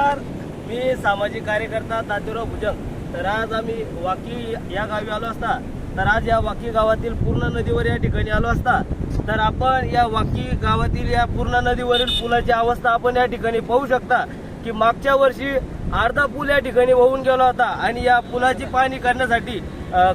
नमस्कार. मी सामाजिक कार्यकर्ता तात्याराव भुजंग. तर आज आम्ही वाकी या गावी आलो असता. तर आज या वाकी गावातील पूर्ण नदीवर या ठिकाणी आलो असता. तर आपण या वाकी गावातील या पूर्ण नदीवरील पुलाची अवस्था आपण या ठिकाणी पाहू शकता की मागच्या वर्षी अर्धा पूल या ठिकाणी वाहून गेला होता आणि या पुलाची पाहणी करण्यासाठी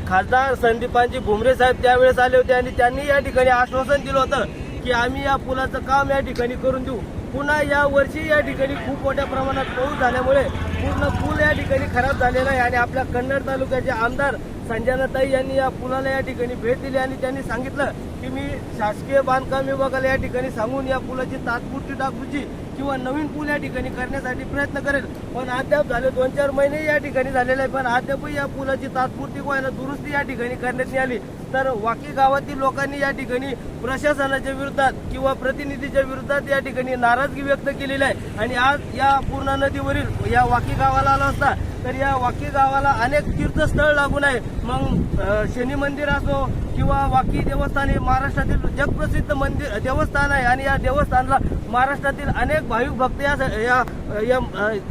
खासदार संदीपांजी भुमरे साहेब त्यावेळेस आले होते आणि त्यांनी या ठिकाणी आश्वासन दिलं होतं की आम्ही या पुलाचं काम या ठिकाणी करून देऊ. पुन्हा या वर्षी या ठिकाणी खूप मोठ्या प्रमाणात पाऊस झाल्यामुळे पूर्ण पूल या ठिकाणी खराब झालेला आहे आणि आपल्या कन्नड तालुक्याचे आमदार संजनाताई यांनी या पुलाला या ठिकाणी भेट दिली आणि त्यांनी सांगितलं की मी शासकीय बांधकाम विभागाला या ठिकाणी सांगून या पुलाची तात्पुरती टाकूची किंवा नवीन पूल या ठिकाणी करण्यासाठी प्रयत्न करेल. पण अद्याप झाले दोन चार महिने या ठिकाणी झालेले आहे पण अद्यापही या पुलाची तात्पुरती व्हायला दुरुस्ती या ठिकाणी करण्यात आली. तर वाकी गावातील लोकांनी या ठिकाणी प्रशासनाच्या विरोधात किंवा प्रतिनिधीच्या विरोधात या ठिकाणी नाराजगी व्यक्त केलेली आहे. आणि आज या पूर्ण नदीवरील या वाकी गावाला आला असता तर या वाकी गावाला अनेक तीर्थस्थळ लागून आहे. मग शनी मंदिर असो किंवा वाकी देवस्थान हे महाराष्ट्रातील जगप्रसिद्ध मंदिर देवस्थान आहे. आणि या देवस्थानला महाराष्ट्रातील अनेक भाविक भक्त या या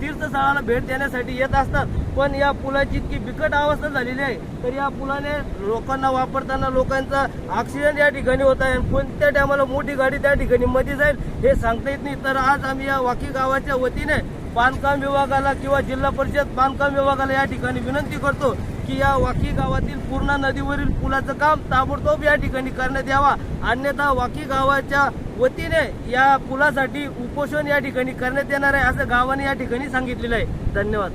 तीर्थस्थळाला भेट देण्यासाठी येत असतात. पण या पुलाची इतकी बिकट अवस्था झालेली आहे. तर या पुलाने लोकांना वापरताना लोकांचा ऑक्सिजन या ठिकाणी होत आहे. कोणत्या टायमाला मोठी गाडी त्या ठिकाणी मध्ये जाईल हे सांगता येत नाही. तर आज आम्ही या वाकी गावाच्या वतीने बांधकाम विभागाला किंवा जिल्हा परिषद बांधकाम विभागाला या ठिकाणी विनंती करतो की या वाकी गावातील पूर्णा नदीवरील पुलाचं काम ताबडतोब या ठिकाणी करण्यात यावा. अन्यथा वाकी गावाच्या वतीने या पुलासाठी उपोषण या ठिकाणी करण्यात येणार आहे असं गावाने या ठिकाणी सांगितलेलं आहे. धन्यवाद.